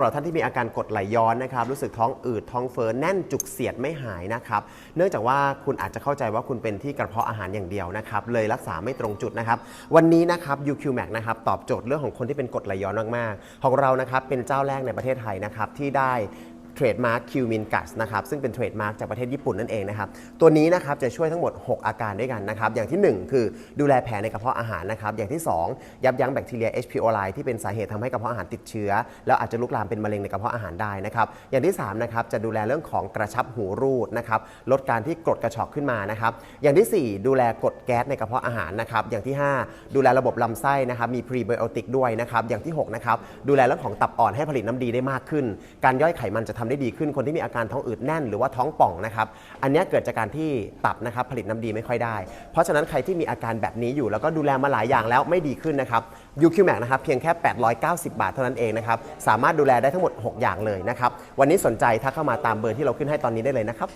สำหรับท่านที่มีอาการกดไหลย้อนนะครับรู้สึกท้องอืดท้องเฟ้อแน่นจุกเสียดไม่หายนะครับเนื่องจากว่าคุณอาจจะเข้าใจว่าคุณเป็นที่กระเพาะอาหารอย่างเดียวนะครับเลยรักษาไม่ตรงจุดนะครับวันนี้นะครับ UQ Max นะครับตอบโจทย์เรื่องของคนที่เป็นกดไหลย้อนมากๆ ของเรานะครับเป็นเจ้าแรกในประเทศไทยนะครับที่ได้ เทรดมาร์คคิวมินกัสนะครับซึ่งเป็นเทรดมาร์คจากประเทศญี่ปุ่นนั่นเองนะครับตัวนี้นะครับจะช่วยทั้งหมด 6 อาการด้วยกันนะครับอย่างทีหนึ่1 คือดูแลแผลในกระเพาะอาหารนะครับอย่างที่ 2 ยับยั้งแบคทีเรีย H. pylori ที่เป็นสาเหตุทำให้กระเพาะอาหารติดเชื้อ แล้วอาจจะลุกลามเป็นมะเร็งในกระเพาะอาหารได้นะครับอย่างที่3นะครับจะดูแลเรื่องของกระชับหูรูดนะครับลดการที่กรดกระชอกขึ้นมานะครับอย่างทีสี่4 ดูแลกรดแก๊สในกระเพาะอาหารนะครับอย่างที่ 5 ดูแลระบบลำไส้นะครับมีพรีไบโอติกด้วยนะครับอย่างที่6นะครับดูแลเรื่องของตับอ่อนให้ผลิตน้ำดีได้มากขึ้น การย่อยไขมันจะทำได้ดีขึ้นคนที่มีอาการท้องอืดแน่นหรือว่าท้องป่องนะครับอันนี้เกิดจากการที่ตับนะครับผลิตน้ำดีไม่ค่อยได้ เพราะฉะนั้นใครที่มีอาการแบบนี้อยู่ แล้วก็ดูแลมาหลายอย่างแล้วไม่ดีขึ้นนะครับ UQ Max นะครับเพียงแค่ 890 บาทเท่านั้นเองนะครับสามารถดูแลได้ทั้งหมด 6 อย่างเลยนะครับวันนี้สนใจทักเข้ามาตามเบอร์ที่เราขึ้นให้ตอนนี้ได้เลยนะครับ